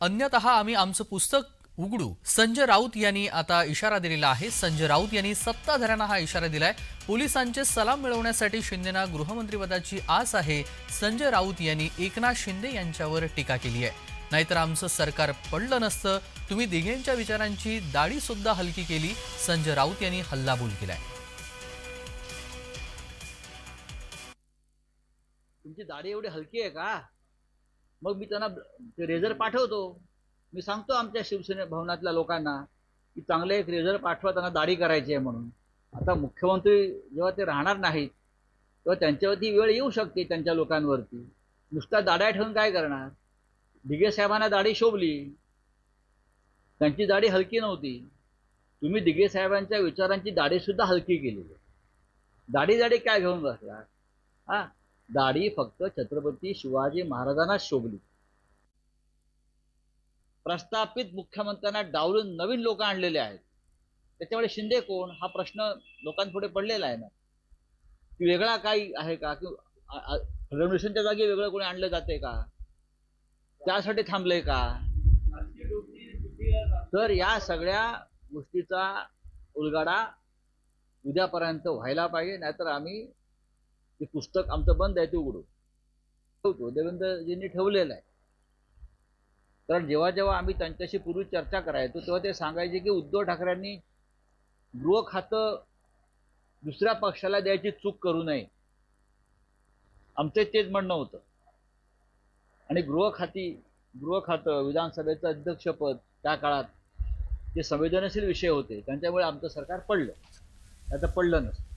अन्यतः आम्ही आमचं पुस्तक उघडू. संजय राऊत यांनी आता इशारा दिलेला आहे. संजय राऊत यांनी सत्ताधाऱ्यांना हा इशारा दिलाय. पोलिसांचे सलाम मिळवण्यासाठी शिंदेना गृहमंत्रीपदाची आस आहे. संजय राऊत यांनी एकनाथ शिंदे यांच्यावर टीका केली आहे. नाहीतर आमचं सरकार पडलं नसतं. तुम्ही दिघेंच्या विचारांची दाढी सुद्धा हलकी केली. संजय राऊत यांनी हल्लाबोल केलाय. तुमची दाढी एवढी हलकी आहे का? मग मी त्यांना ते रेझर पाठवतो. मी सांगतो आमच्या शिवसेने भवनातल्या लोकांना की चांगले एक रेझर पाठवा त्यांना दाढी करायची आहे म्हणून. आता मुख्यमंत्री जेव्हा ते राहणार नाहीत तेव्हा त्यांच्यावरती वेळ येऊ शकते त्यांच्या लोकांवरती. नुसता दाड्या ठेवून काय करणार? दिघे साहेबांना दाढी शोभली. त्यांची दाढी हलकी नव्हती. तुम्ही दिघे साहेबांच्या विचारांची दाढी सुद्धा हलकी केलेली दाढी दाढी काय घेऊन बसला हा? दाढी फक्त छत्रपती शिवाजी महाराजांना शोभली. प्रस्थापित मुख्यमंत्र्यांना डावलून नवीन लोक आणलेले आहेत. त्याच्यामुळे शिंदे कोण? हा प्रश्न लोकांपुढे पडलेला आहे ना. की वेगळा काही आहे का? की आ- फडणवीसांच्या जागी वेगळं कोणी आणलं जाते का? त्यासाठी थांबलंय का? तर या सगळ्या गोष्टीचा उलगाडा उद्यापर्यंत व्हायला पाहिजे नाहीतर आम्ही ते पुस्तक आमचं बंद आहे ते उघडू ठेवतो. देवेंद्रजींनी ठेवलेलं आहे. कारण जेव्हा जेव्हा आम्ही त्यांच्याशी पूर्वी चर्चा करायचो तेव्हा ते सांगायचे की उद्धव ठाकरेंनी गृह खातं दुसऱ्या पक्षाला द्यायची चूक करू नये. आमचं तेच म्हणणं होतं. आणि गृह खाती गृह खातं विधानसभेचं अध्यक्षपद त्या काळात ते संवेदनशील विषय होते त्यांच्यामुळे आमचं सरकार पडलं. आता पडलं नसतं.